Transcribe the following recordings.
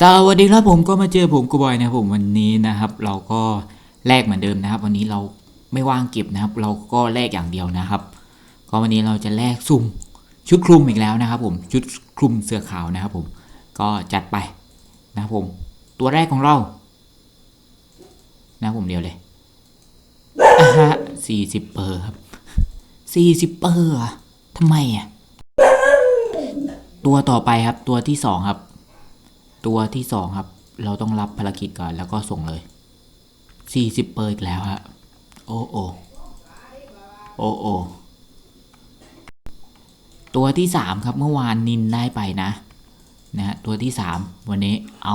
สวัสดีครับผมก็มาเจอผมกูบอยนะครับผมวันนี้นะครับ เราก็แลกเหมือนเดิมนะครับ วันนี้เราไม่ว่างเก็บนะครับ เราก็แลกอย่างเดียวนะครับ ก็วันนี้เราจะแลกสุ่มชุดคลุมอีกแล้วนะครับ ผมชุดคลุมเสื้อขาวนะครับ ผม ก็จัดไปนะครับผม ตัวแรกของเรา นะผมเดียวเลยฮะสี่สิบเปอร์ครับสี่สิบเปอร์ทำไมอะตัวต่อไปครับตัวที่สองครับ ตัวที่สองครับ เราต้องรับภารกิจก่อนแล้วก็ส่งเลยสี่สิบเปอร์อีกแล้วฮะโอ้โอโอ้โอตัวที่สามครับเมื่อวานนินได้ไปนะนะฮะตัวที่สามวันนี้เอา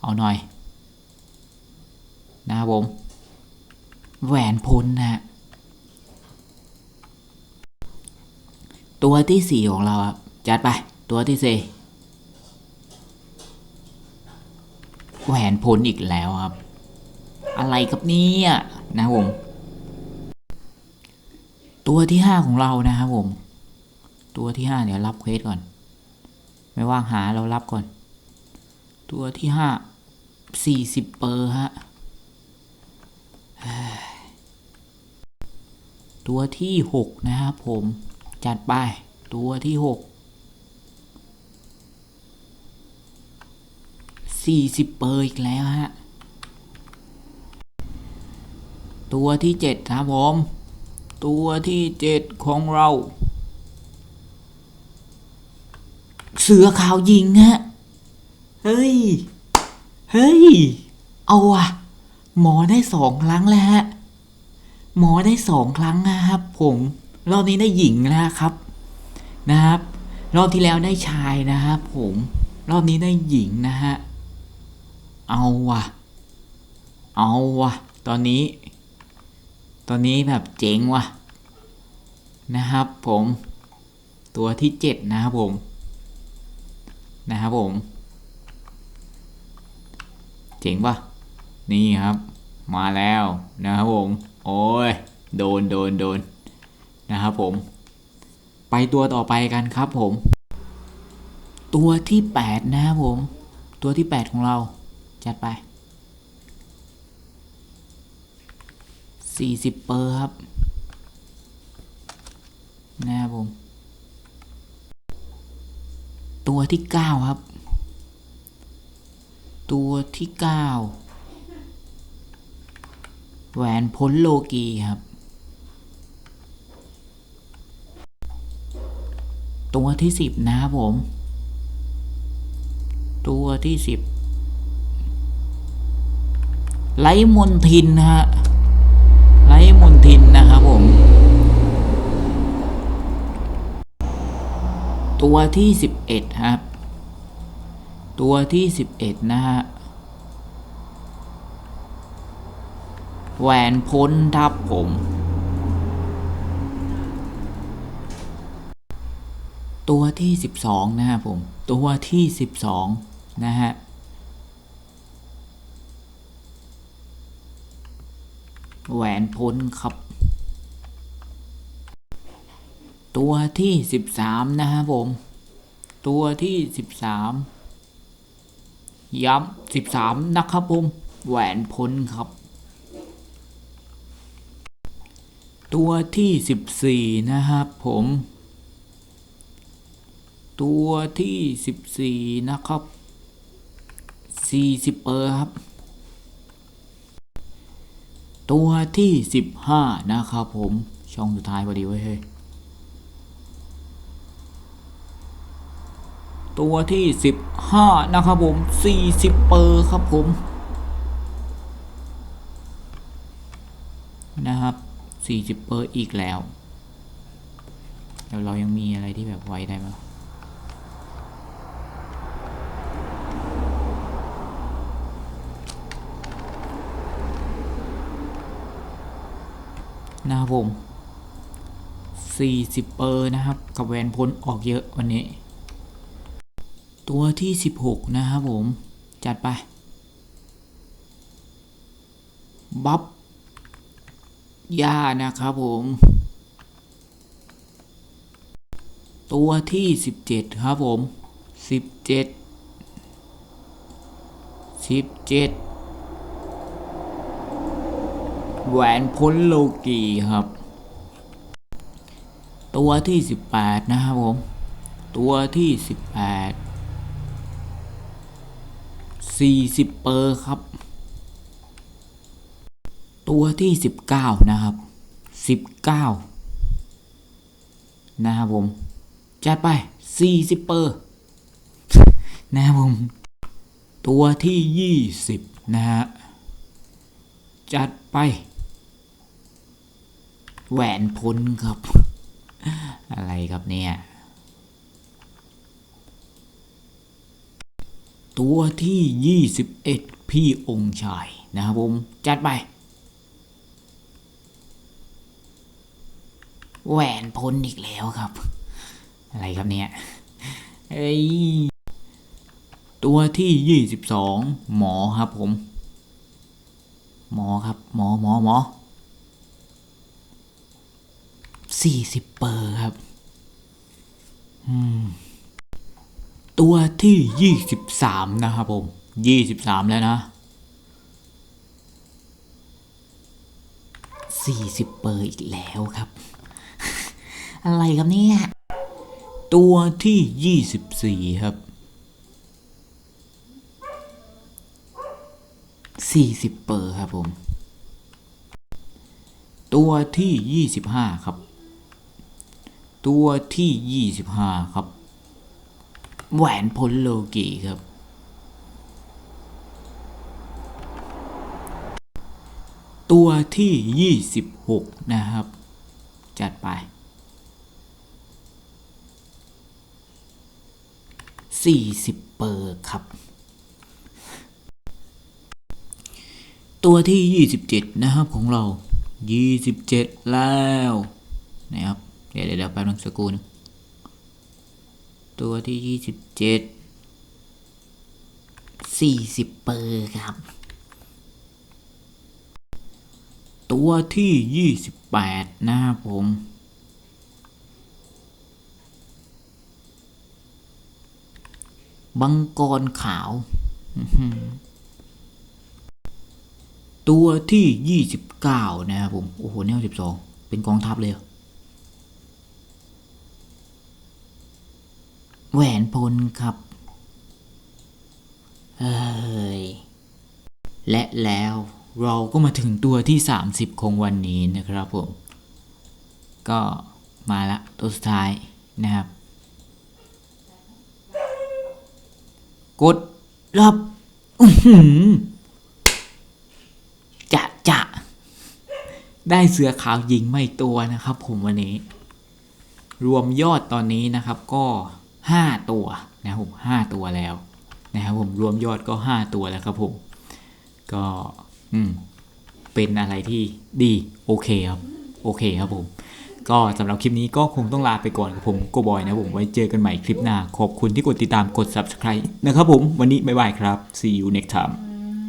เอาหน่อยนะครับผมแหวนพลนะฮะตัวที่สี่ของเราครับจัดไป ตัวที่สี่ แหวนพลอีกแล้วครับ อะไรครับเนี่ยนะครับผม ตัวที่ห้าของเรานะครับผม ตัวที่ห้าเดี๋ยวรับเควสก่อน ไม่ว่างหาเรารับก่อน ตัวที่ห้าสี่สิบเปอร์ฮะตัวที่หกนะครับผม จัดไป ตัวที่หก สี่สิบเปอร์อีกแล้วฮะ ตัวที่เจ็ดครับผม ตัวที่เจ็ดของเรา เสือขาวยิงฮะ เฮ้ย เฮ้ย เอาอะหมอได้สองครั้งแล้วฮะ หมอได้สองครั้งนะครับผม รอบนี้ได้หญิงแล้วครับ นะครับ รอบที่แล้วได้ชายนะครับผมรอบนี้ได้หญิงนะฮะ เอาว่ะเอาว่ะตอนนี้ ตอนนี้แบบเจ๋งว่ะนะครับผม ตัวที่เจ็ดนะครับผม นะครับผม เจ๋งปะนี่ครับ มาแล้วนะครับผม โอ้ย โดนโดนโดนนะครับผม ไปตัวต่อไปกันครับผม ตัวที่แปดนะครับผม ตัวที่แปดของเรา จัดไปสี่สิบเปอร์ครับ นะครับผม ตัวที่เก้าครับ ตัวที่เก้าแหวนพ้นโลกีครับ ตัวที่สิบนะครับผม ตัวที่สิบ ไลท์มนทินนะฮะไลท์มนทินนะครับผม ตัวที่สิบเอ็ดครับ ตัวที่สิบเอ็ดนะฮะแหวนพ้นทับผม ตัวที่สิบสองนะครับผม ตัวที่สิบสองนะฮะ แหวนพ้นครับ ตัวที่สิบสามนะครับผม ตัวที่สิบสามย้ำสิบสามนะครับผม แหวนพ้นครับ ตัวที่สิบสี่นะครับผม ตัวที่สิบสี่นะครับสี่สิบเปอร์ครับ ตัวที่สิบห้านะครับผม ช่องสุดท้ายพอดีเว้ยเฮ้ยตัวที่สิบห้านะครับผมสี่สิบเปอร์ครับผม นะครับสี่สิบเปอร์อีกแล้ว เดี๋ยวเรายังมีอะไรที่แบบไว้ได้ไหม นะครับผม40เปอร์นะครับ กับแวนพ้นออกเยอะวันนี้ ตัวที่ 16 นะครับผม จัดไป บัฟย่านะครับผม ตัวที่ 17 ครับผม 17 17 แหวนพ้นโลกีครับ ตัวที่สิบแปดนะครับผม ตัวที่สิบแปดสี่สิบเปอร์ครับ ตัวที่สิบเก้านะครับสิบเก้านะครับผมจัดไปสี่สิบเปอร์นะครับผม ตัวที่ยี่สิบนะฮะจัดไป แหวนพ้นครับ อะไรครับเนี่ย ตัวที่ยี่สิบเอ็ดพี่องค์ชายนะครับผม จัดไป แหวนพ้นอีกแล้วครับ อะไรครับเนี่ยเอ้ยตัวที่ยี่สิบสองหมอครับผม หมอครับ หมอหมอหมอ สี่สิบเปอร์ครับ ตัวที่ยี่สิบสามนะครับผมยี่สิบสามแล้วนะสี่สิบเปอร์อีกแล้วครับ อะไรครับเนี่ย ตัวที่ยี่สิบสี่ครับสี่สิบเปอร์ครับผม ตัวที่ยี่สิบห้าครับ ตัวที่ยี่สิบห้าครับ แหวนพลโลกีครับ ตัวที่ยี่สิบหกนะครับ จัดไปสี่สิบเปอร์ครับ ตัวที่ยี่สิบเจ็ดนะครับของเรายี่สิบเจ็ดแล้วนะครับ เดี๋ยวเดี๋ยวแป๊บนึงสักครู่หนึงตัวที่ยี่สิบเจ็ดสี่สิบเปอร์ครับ ตัวที่ยี่สิบแปดนะครับผมบังกรขาว ตัวที่ยี่สิบเก้านะครับผม โอ้โห แนวสิบสองเป็นกองทัพเลยเหรอ แหวนพลครับเฮ้ย และแล้วเราก็มาถึงตัวที่ 30 ของวันนี้นะครับผม ก็มาละตัวสุดท้ายนะครับ กดรับจะจะได้เสือขาวยิงไม่ตัวนะครับผมวันนี้ รวมยอดตอนนี้นะครับก็ 5 ตัวนะครับผม5ตัวแล้วนะครับผมรวมยอดก็ 5 ตัวแล้วครับผม ก็อืมเป็นอะไรที่ดีโอเคครับโอเคครับผมก็สำหรับคลิปนี้ก็คงต้องลาไปก่อนครับผมโกบอยนะครับผมไว้เจอกันใหม่คลิปหน้า ขอบคุณที่กดติดตามกด subscribe นะครับผมวันนี้บ๊ายบายครับ see you next time